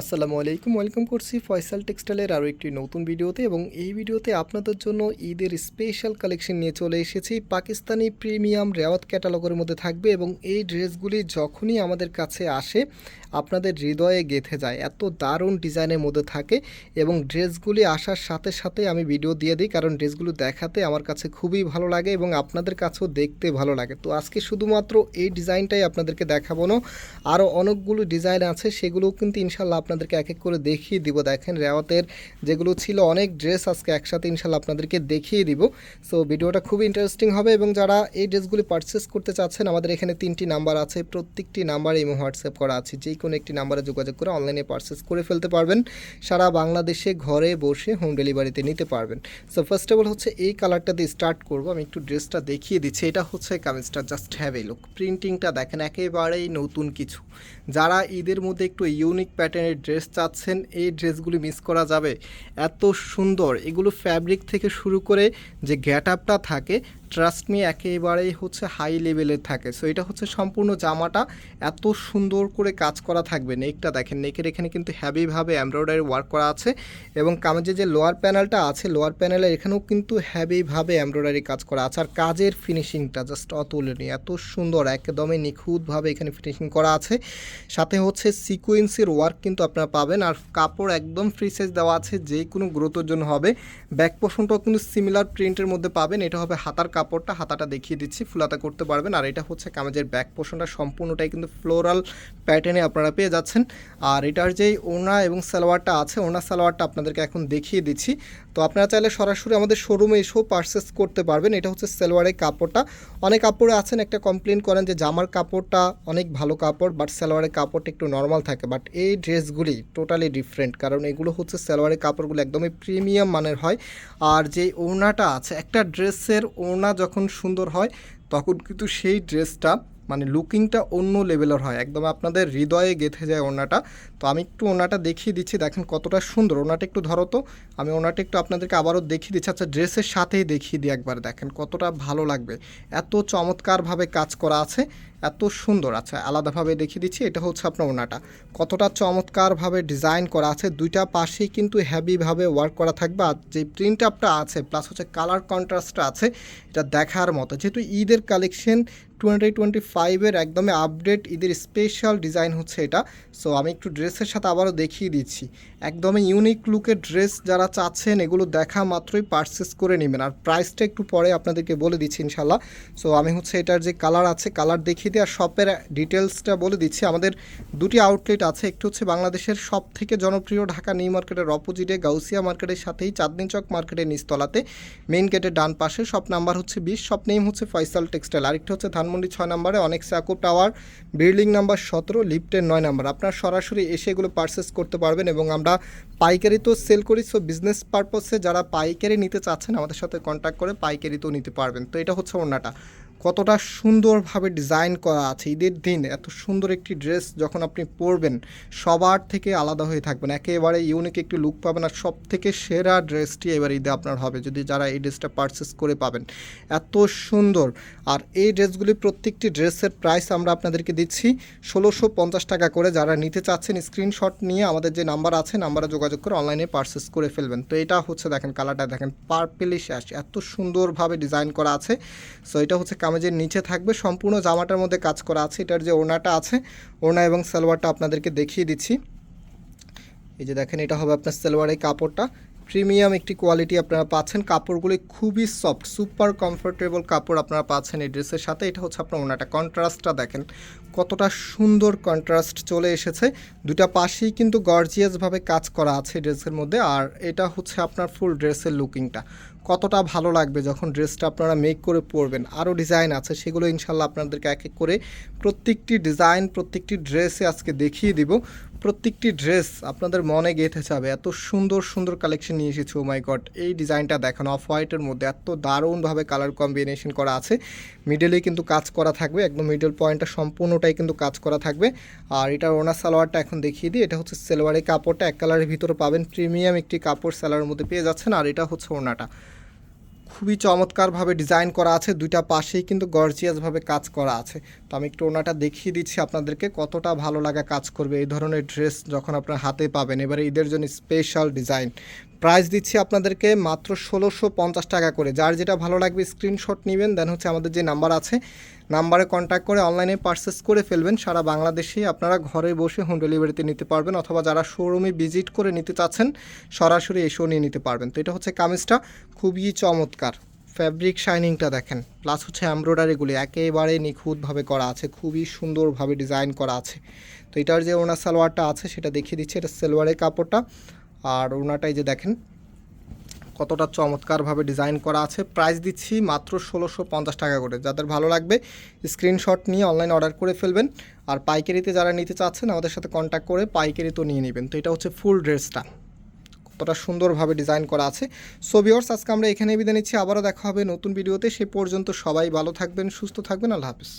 আসসালামু আলাইকুম, ওয়েলকাম করছি ফয়সাল টেক্সটাইলের আরও একটি নতুন ভিডিওতে এবং এই ভিডিওতে আপনাদের জন্য ঈদের স্পেশাল কালেকশন নিয়ে চলে এসেছি। পাকিস্তানি প্রিমিয়াম রেওয়াত ক্যাটালগের মধ্যে থাকবে এবং এই ড্রেসগুলি যখনই আমাদের কাছে আসে, আপনাদের হৃদয়ে গেঁথে যায়। এত দারুণ ডিজাইনের মধ্যে থাকে এবং ড্রেসগুলি আসার সাথে সাথে আমি ভিডিও দিয়ে দিই কারণ ড্রেসগুলো দেখাতে আমার কাছে খুবই ভালো লাগে এবং আপনাদের কাছেও দেখতে ভালো লাগে। তো আজকে শুধুমাত্র এই ডিজাইনটাই আপনাদেরকে দেখাবো না, আরও অনেকগুলো ডিজাইন আছে, সেগুলোও কিন্তু ইনশাল্লাহ আপনাদেরকে এক এক করে দেখিয়ে দিব। দেখেন রেওয়াতের যেগুলো ছিল অনেক ড্রেস আজকে একসাথে ইনশাল্লাহ আপনাদেরকে দেখিয়ে দিব। সো ভিডিওটা খুবই ইন্টারেস্টিং হবে এবং যারা এই ড্রেসগুলি পারচেস করতে চাচ্ছেন, আমাদের এখানে তিনটি নাম্বার আছে, প্রত্যেকটি নাম্বারে ইমো হোয়াটসঅ্যাপ করা আছে। যে কোনো একটি নাম্বারে যোগাযোগ করে অনলাইনে পারচেস করে ফেলতে পারবেন। সারা বাংলাদেশে ঘরে বসে হোম ডেলিভারিতে নিতে পারবেন। সো ফার্স্ট অফ অল হচ্ছে এই কালারটা দিয়ে স্টার্ট করব। আমি একটু ড্রেসটা দেখিয়ে দিচ্ছি। এটা হচ্ছে কামিজটা জাস্ট হ্যাভ এ লুক প্রিন্টিংটা দেখেন, একেবারেই নতুন কিছু। যারা ঈদের মধ্যে একটু ইউনিক প্যাটার্নের ড্রেস চাচ্ছেন, এই ড্রেসগুলি মিস করা যাবে। এত সুন্দর। এগুলো ফ্যাব্রিক থেকে শুরু করে যে গ্যাট আপটা থাকে ট্রাস্ট মি একেবারেই হচ্ছে হাই লেভেলের থাকে। সো এটা হচ্ছে সম্পূর্ণ জামাটা এত সুন্দর করে কাজ করা থাকবে। নেকটা দেখেন নেকের এখানে কিন্তু হ্যাভিভাবে এমব্রয়ডারি ওয়ার্ক করা আছে এবং কামেজের যে লোয়ার প্যানেলটা আছে লোয়ার প্যানেলের এখানেও কিন্তু হ্যাভিভাবে এমব্রয়ডারি কাজ করা আছে। আর কাজের ফিনিশিংটা জাস্ট অতুলনীয়, এত সুন্দর, একদমই নিখুঁতভাবে এখানে ফিনিশিং করা আছে। সাথে হচ্ছে সিকুয়েন্সের ওয়ার্ক কিন্তু আপনারা পাবেন। আর কাপড় একদম ফ্রি সাইজ দেওয়া আছে যে কোনো গ্রোথের জন্য হবে। ব্যাক পোষণটাও কিন্তু সিমিলার প্রিন্টের মধ্যে পাবেন। এটা হবে হাতার কাপড়টা হাতাটা দেখিয়ে দিচ্ছি, ফুলাতা করতে পারবেন। আর এটা হচ্ছে কামাজের ব্যাক পোষণটা সম্পূর্ণটাই কিন্তু ফ্লোরাল প্যাটার্নে আপনারা পেয়ে যাচ্ছেন। আর এটার যেই ওনা এবং সালোয়ারটা আছে ওনা সালোয়ারটা আপনাদেরকে এখন দেখিয়ে দিচ্ছি। তো আপনারা চাইলে সরাসরি আমাদের শোরুমে এসেও পারচেস করতে পারবেন। এটা হচ্ছে সালোয়ারের কাপড়টা। অনেক কাপড়ে আছেন, একটা কমপ্লেন করেন যে জামার কাপড়টা অনেক ভালো কাপড় বাট সালোয়ারের কাপড়টা একটু নর্মাল থাকে। বাট এই ড্রেসগুলি টোটালি ডিফারেন্ট কারণ এগুলো হচ্ছে সালোয়ারের কাপড়গুলো একদমই প্রিমিয়াম মানের হয়। আর যে ওড়নাটা আছে, একটা ড্রেসের ওড়না যখন সুন্দর হয়, তখন কিন্তু সেই ড্রেসটা মানে লুকিংটা অন্য লেভেলের হয়। একদম আপনাদের হৃদয়ে গেঁথে যায় ওনাটা তো আমি একটু ওনাটা দেখিয়ে দিচ্ছি, দেখেন কতটা সুন্দর। ওনাটা একটু ধরো তো, আমি ওনাটা একটু আপনাদেরকে আবারও দেখিয়ে দিচ্ছি। আচ্ছা ড্রেসের সাথেই দেখিয়ে দিই একবার, দেখেন কতটা ভালো লাগবে। এত চমৎকারভাবে কাজ করা আছে। এত সুন্দর। আচ্ছা আলাদাভাবে দেখিয়ে দিচ্ছি, এটা হচ্ছে আপনার ওনাটা কতটা চমৎকারভাবে ডিজাইন করা আছে, দুইটা পাশেই কিন্তু হ্যাভিভাবে ওয়ার্ক করা থাকবে, আর যে প্রিন্ট আপটা আছে, প্লাস হচ্ছে কালার কন্ট্রাস্টটা আছে, এটা দেখার মতো। যেহেতু ঈদের কালেকশন টোয়েন্টি টোয়েন্টি ফাইভের একদমই আপডেট, ঈদের স্পেশাল ডিজাইন হচ্ছে এটা। সো, আমি একটু ড্রেসের সাথে আবারও দেখিয়ে দিচ্ছি। একদমই ইউনিক লুকের ড্রেস যারা চাচ্ছেন, এগুলো দেখা মাত্রই পারচেস করে নেবেন। আর প্রাইসটা একটু পরে আপনাদেরকে বলে দিচ্ছি ইনশাল্লাহ। সো, আমি হচ্ছে এটার যে কালার আছে, কালার দেখিয়ে দিয়ে আর শপের ডিটেলসটা বলে দিচ্ছি। আমাদের দুটি আউটলেট আছে। একটু হচ্ছে বাংলাদেশের সব থেকে জনপ্রিয় ঢাকা নিউ মার্কেটের অপোজিটে, গাউসিয়া মার্কেটের সাথেই চাঁদনি চক মার্কেটের নিচতলাতে মেইন গেটের ডান পাশে। শপ নাম্বার হচ্ছে বিশ শপ নেম হচ্ছে ফয়সাল টেক্সটাইল আরেকটা হচ্ছে ধানমন্ডি ছয় নম্বরে, অনেক সাকুব টাওয়ার বিল্ডিং নাম্বার সতেরো লিফটের নয় নাম্বার। আপনার সরাসরি এসে এগুলো পারচেস করতে পারবেন এবং আমরা পাইকারি তো সেল করি সো বিজনেস পারপসে যারা পাইকারি নিতে চাচ্ছেন, আমাদের সাথে কন্ট্যাক্ট করে পাইকারি তো নিতে পারবেন। তো এটা হচ্ছে ওনাটা কতটা সুন্দরভাবে ডিজাইন করা আছে ঈদের দিন, এত সুন্দর একটি ড্রেস যখন আপনি পরবেন, সবার থেকে আলাদা হয়ে থাকবেন। একেবারে ইউনিক একটি লুক পাবেন আর সব থেকে সেরা ড্রেসটি এবার ঈদে আপনার হবে, যদি যারা এই ড্রেসটা পারচেস করে পাবেন। এত সুন্দর। আর এই ড্রেসগুলি প্রত্যেকটি ড্রেসের প্রাইস আমরা আপনাদেরকে দিচ্ছি ষোলোশো পঞ্চাশ টাকা করে। যারা নিতে চাচ্ছেন স্ক্রিনশট নিয়ে আমাদের যে নাম্বার আছে নাম্বারে যোগাযোগ করে অনলাইনে পারচেস করে ফেলবেন। তো এটা হচ্ছে দেখেন কালারটা দেখেন পার্পেলিশ অ্যাশ এত সুন্দরভাবে ডিজাইন করা আছে। সো এটা হচ্ছে কামেজের নিচে থাকবে। সম্পূর্ণ জামাটার মধ্যে কাজ করা আছে। এটার যে ওড়নাটা আছে, ওড়না এবং সালোয়ারটা আপনাদেরকে দেখিয়ে দিচ্ছি। এই যে দেখেন, এটা হবে আপনার সালোয়ারের কাপড়টা। প্রিমিয়াম একটি কোয়ালিটি আপনারা পাচ্ছেন। কাপড়গুলি খুবই সফট, সুপার কমফোর্টেবল কাপড় আপনারা পাচ্ছেন এই ড্রেসের সাথে। এটা হচ্ছে আপনার ওনাটা কন্ট্রাস্টটা দেখেন। কতটা সুন্দর কন্ট্রাস্ট চলে এসেছে। দুটা পাশেই কিন্তু গর্জিয়াসভাবে কাজ করা আছে ড্রেসের মধ্যে, আর এটা হচ্ছে আপনার ফুল ড্রেসের লুকিংটা কতটা ভালো লাগবে যখন ড্রেসটা আপনারা মেক করে পরবেন। আরও ডিজাইন আছে, সেগুলো ইনশাল্লাহ আপনাদেরকে এক এক করে প্রত্যেকটি ডিজাইন প্রত্যেকটি ড্রেসে আজকে দেখিয়ে দিব। প্রত্যেকটি ড্রেস আপনাদের মনে গেঁথে যাবে। এত সুন্দর সুন্দর কালেকশন নিয়ে এসেছে ও মাই গড এই ডিজাইনটা দেখানো অফ হোয়াইটের মধ্যে এত দারুণভাবে কালার কম্বিনেশন করা আছে। মিডলে কিন্তু কাজ করা থাকবে, একদম মিডল পয়েন্টটা সম্পূর্ণটাই কিন্তু কাজ করা থাকবে। আর এটার ওনার সালোয়ারটা এখন দেখিয়ে দিই। এটা হচ্ছে সেলোয়ারের কাপড়টা। এক কালারের ভিতরে পাবেন প্রিমিয়াম একটি কাপড় সেলোয়ারের মধ্যে পেয়ে যাচ্ছেন। আর এটা হচ্ছে ওনাটা। খুবই চমৎকারভাবে ডিজাইন করা আছে। দুইটা পাশেই কিন্তু গর্জিয়াসভাবে কাজ করা আছে। তো আমি একটু ওনাটা দেখিয়ে দিচ্ছি আপনাদেরকে কতটা ভালো লাগা কাজ করবে এই ধরনের ড্রেস যখন আপনার হাতে পাবেন। এবারে ঈদের জন্য স্পেশাল ডিজাইন প্রাইস দিচ্ছি আপনাদেরকে মাত্র ষোলোশো পঞ্চাশ টাকা করে। যার যেটা ভালো লাগবে স্ক্রিনশট নেবেন দেন হচ্ছে আমাদের যে নাম্বার আছে নাম্বারে কন্ট্যাক্ট করে অনলাইনে পারচেস করে ফেলবেন। সারা বাংলাদেশে আপনারা ঘরে বসে হোম ডেলিভারিতে নিতে পারবেন অথবা যারা শোরুমে ভিজিট করে নিতে চাচ্ছেন, সরাসরি এসেও নিয়ে নিতে পারবেন। তো এটা হচ্ছে কামিজটা, খুবই চমৎকার। ফ্যাব্রিক শাইনিংটা দেখেন প্লাস হচ্ছে এমব্রয়ডারিগুলি একেবারে নিখুঁতভাবে করা আছে, খুবই সুন্দরভাবে ডিজাইন করা আছে। তো এটার যে ওনার সালোয়ারটা আছে, সেটা দেখিয়ে দিচ্ছি, এটা সালোয়ারের কাপড়টা। আর ওনাটাই যে দেখেন, কতটা চমৎকারভাবে ডিজাইন করা আছে। প্রাইস দিচ্ছি মাত্র ষোলোশো পঞ্চাশ টাকা করে। যাদের ভালো লাগবে স্ক্রিনশট নিয়ে অনলাইন অর্ডার করে ফেলবেন। আর পাইকারিতে যারা নিতে চাচ্ছেন, আমাদের সাথে কন্ট্যাক্ট করে পাইকারি তো নিয়ে নেবেন। তো এটা হচ্ছে ফুল ড্রেসটা কতটা সুন্দরভাবে ডিজাইন করা আছে। সো ভিওর্স আজকে আমরা এখানেই বিদায় নিচ্ছি। আবারও দেখা হবে নতুন ভিডিওতে সে পর্যন্ত সবাই ভালো থাকবেন, সুস্থ থাকবেন। আল্লাহ হাফিজ।